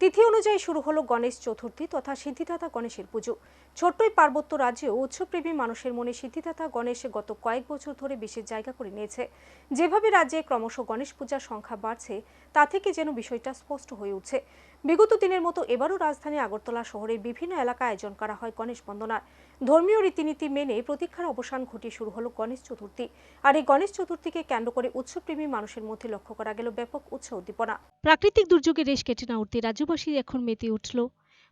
তিথি অনুযায়ী শুরু হলো গণেশ চতুর্থী তথা সিদ্ধিদাতা গণেশের পুজো। ছোট্টই পার্বত্য রাজ্যেও উৎসবপ্রেমী মানুষের মনে সিদ্ধিদাতা গণেশ গত কয়েক বছর ধরে বিশেষ জায়গা করে নিয়েছে। যেভাবে রাজ্যে ক্রমশ গণেশ পূজার সংখ্যা বাড়ছে, তা থেকে যেন বিষয়টা স্পষ্ট হয়ে উঠছে। বিগত দিনের মতো এবারও রাজধানী আগরতলা শহরের বিভিন্ন এলাকায় আয়োজন করা হয় গণেশ বন্দনার। ধর্মীয় রীতিনীতি মেনে প্রতীক্ষার অবসান ঘটিয়ে শুরু হলো গণেশ চতুর্থী। আর এই গণেশ চতুর্থীকে কেন্দ্র করে উৎসবপ্রেমী মানুষের মধ্যে লক্ষ্য করা গেল ব্যাপক উৎসাহ উদ্দীপনা। প্রাকৃতিক দুর্যোগে রেশ কেটে না উঠতে রাজ্যবাসী এখন মেতে উঠল।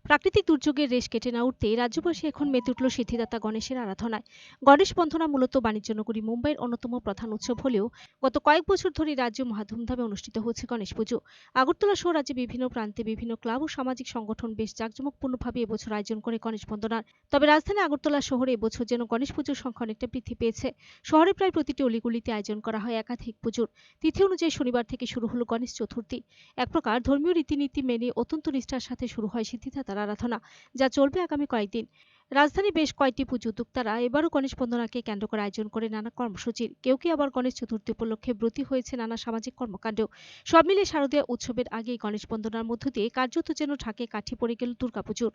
প্রাকৃতিক দুর্যোগের রেশ কেটে না উঠতে রাজ্যবাসী এখন মেতে উঠল সিদ্ধিদাতা গণেশের আরাধনায়। গণেশ বন্ধনা মূলত বাণিজ্য নগরী মুম্বাইয়ের অন্যতম প্রধান উৎসব হলেও গত কয়েক বছর ধরে রাজ্য মহাধুমধামে অনুষ্ঠিত হচ্ছে গণেশ পুজো। আগরতলা সহ রাজ্যে বিভিন্ন প্রান্তে বিভিন্ন ক্লাব ও সামাজিক সংগঠন বেশ জাঁকজমকপূর্ণভাবে এবছর আয়োজন করে গণেশ বন্দনার তবে রাজধানী আগরতলা শহরে এবছর যেন গণেশ পুজোর সংখ্যা অনেকটা বৃদ্ধি পেয়েছে। শহরে প্রায় প্রতিটি অলিগুলিতে আয়োজন করা হয় একাধিক পুজোর। তিথি অনুযায়ী শনিবার থেকে শুরু হলো গণেশ চতুর্থী। এক প্রকার ধর্মীয় রীতিনীতি মেনে অত্যন্ত নিষ্ঠার সাথে শুরু হয় সিদ্ধিদাতার আরাধনা যা চলবে আগামী কয়েকদিন রাজধানী বেশ কয়েকটি পুজো উদ্যোক্তারা এবারও গণেশ বন্দনাকে কেন্দ্র করে আয়োজন করে নানা কর্মসূচির কেউ কেউ আবার গণেশ চতুর্থী উপলক্ষে ব্রতী হয়েছে নানা সামাজিক কর্মকাণ্ড সব মিলে শারদীয় উৎসবের আগেই গণেশ বন্দনার মধ্য দিয়ে কার্যত যেন ঢাকে কাঠি পড়ে গেল দুর্গাপুজোর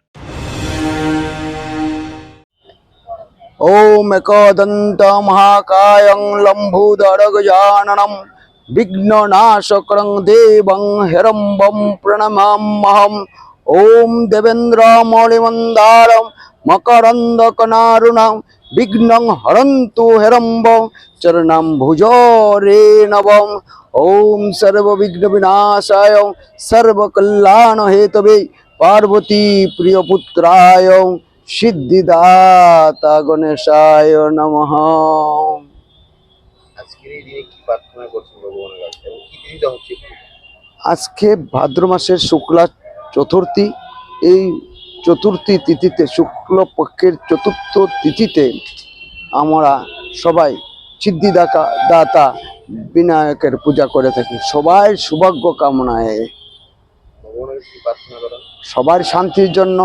ॐ एकदन्तमहाकायं लम्बोदरगजाननं विघ्ननाशकरं देवं हिरम्बं प्रणमाम्यहम् ওম দেবেন্দ্র মণিমন্দার মকরন্দ কনারুণাম বিঘ্ন হরন্তু হেরম্ব চরণাম ভুজ রে নবম। ওম সর্ববিঘ্ন বিনাশায় সর্বকল্যাণ হেতবে পার্বতী প্রিয় পুত্রায় সিদ্ধিদাতা গণেশায় নম। আজকে ভাদ্র মাসের শুক্লা চতুর্থী, এই চতুর্থী তিথিতে, শুক্লপক্ষের চতুর্থ তিথিতে আমরা সবাই সিদ্ধিদাতা, দাতা, বিনায়কের পূজা করে থাকি। সবাই সৌভাগ্য কামনায় সবার শান্তির জন্য,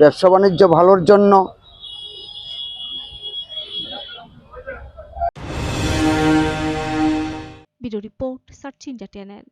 ব্যবসা বাণিজ্য ভালোর জন্য। Bureau report search India channel